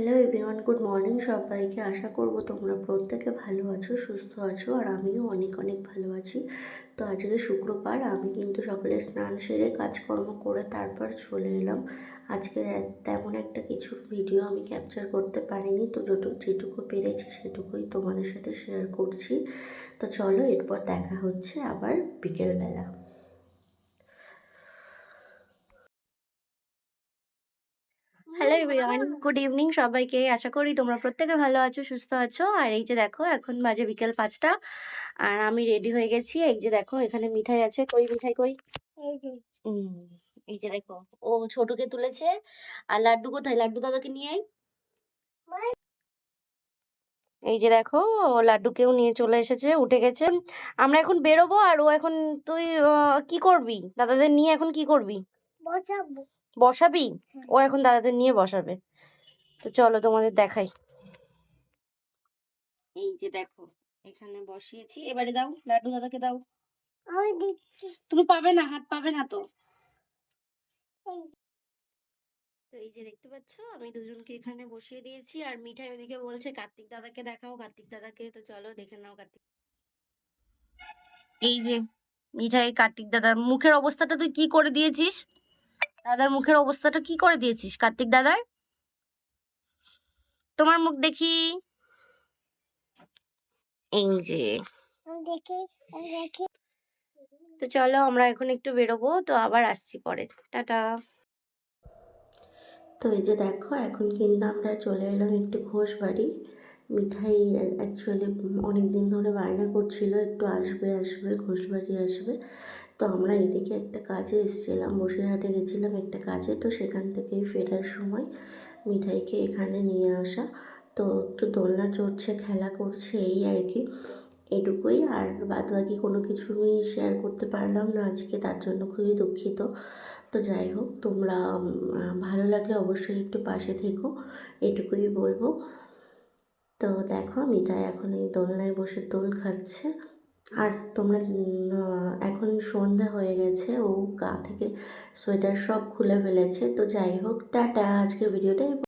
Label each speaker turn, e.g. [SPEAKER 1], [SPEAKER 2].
[SPEAKER 1] Hello everyone good morning সবাইকে আশা করব তোমরা প্রত্যেকে ভালো আছো, সুস্থ আছো, আর আমিও অনেক অনেক ভালো আছি। তো আজকে শুক্রবার, আমি কিন্তু সকালে স্নান সেরে কাজকর্ম করে তারপর চলে এলাম। আজকে তেমন একটা কিছু ভিডিও আমি ক্যাপচার করতে পারিনি, তো যেটুকু যেটুকু পেরেছি সেটুকুই তোমাদের সাথে শেয়ার করছি। তো চলো এরপর দেখা হচ্ছে আবার বিকেলবেলা। হ্যালো এভরিওয়ান গুড ইভিনিং সবাইকে। আশা করি তোমরা প্রত্যেকে ভালো আছো সুস্থ আছো। আর এই যে দেখো এখন বাজে বিকেল পাঁচটা। আর আমি রেডি হয়ে গেছি। এই যে দেখো এখানে মিঠাই আছে। কই মিঠাই কই?
[SPEAKER 2] এই যে।
[SPEAKER 1] দেখো ও ছোটকে তুলেছে। আর লাড্ডু কোথায়? লাড্ডু দাদাকে নিয়ে আয়। এই যে দেখো ও লাড্ডুকেও নিয়ে চলে এসেছে উঠে গেছে। আমরা এখন বেরোবো আর ও এখন তুই কি করবি? দাদাদের নিয়ে এখন কি করবি?
[SPEAKER 2] বসাবো।
[SPEAKER 1] বসাবি। ও এখন দাদাদের নিয়ে বসাবে। তো চলো তোমাদের দেখাই। এই যে দেখো এখানে বসিয়েছি। এবারে দাও লাড্ডু দাদাকে দাও।
[SPEAKER 2] আমি দিচ্ছি।
[SPEAKER 1] তুমি পাবে না হাত পাবে না তো।
[SPEAKER 2] এই।
[SPEAKER 1] তো এই যে দেখতে পাচ্ছ আমি দুজনকে এখানে বসিয়ে দিয়েছি। আর মিঠাই ওদিকে বলছে কার্তিক দাদাকে দেখাও কার্তিক দাদাকে। তো চলো দেখে নাও কার্তিক। এই যে মিঠাই কার্তিক দাদার মুখের অবস্থাটা তুই কি করে দিয়েছিস? দাদার মুখের অবস্থাটা কি করে দিয়েছিস কার্তিক দাদার? তোমার মুখ দেখি। এই যে।
[SPEAKER 2] আমি দেখি দেখি।
[SPEAKER 1] তো চলো আমরা এখন একটু বেরোবো তো আবার আসছি পরে। টাটা। তো এই যে দেখো এখন কিন্তু আমরা চলে এলাম একটু ঘোষ বাড়ি মিঠাই অ্যাকচুয়ালি অনেক দিন ধরে বায়না করছিল, একটু আসবে আসবে ঘোষ বাড়ি আসবে। তো আমরা এদিকে একটা কাজে এসেছিলাম, বসিরহাটে গেছিলাম একটা কাজে, তো সেখান থেকেই ফেরার সময় মিঠাইকে এখানে নিয়ে আসা। তো একটু দোলনা চড়ছে, খেলা করছে, এই আর কি। এটুকুই, আর বাদ বাকি কোনো কিছুই শেয়ার করতে পারলাম না আজকে, তার জন্য খুবই দুঃখিত। তো যাই হোক, তোমরা ভালো লাগলে অবশ্যই একটু পাশে থেকো, এটুকুই বলব। তো দেখো মিঠাই এখন এই দোলনায় বসে দোল খাচ্ছে। আর তোমরা এখন সন্ধ্যা হয়ে গেছে, ও গা থেকে সোয়েটার সব খুলে ফেলেছে। তো যাই হোক, টাটা, আজকের ভিডিওটা এই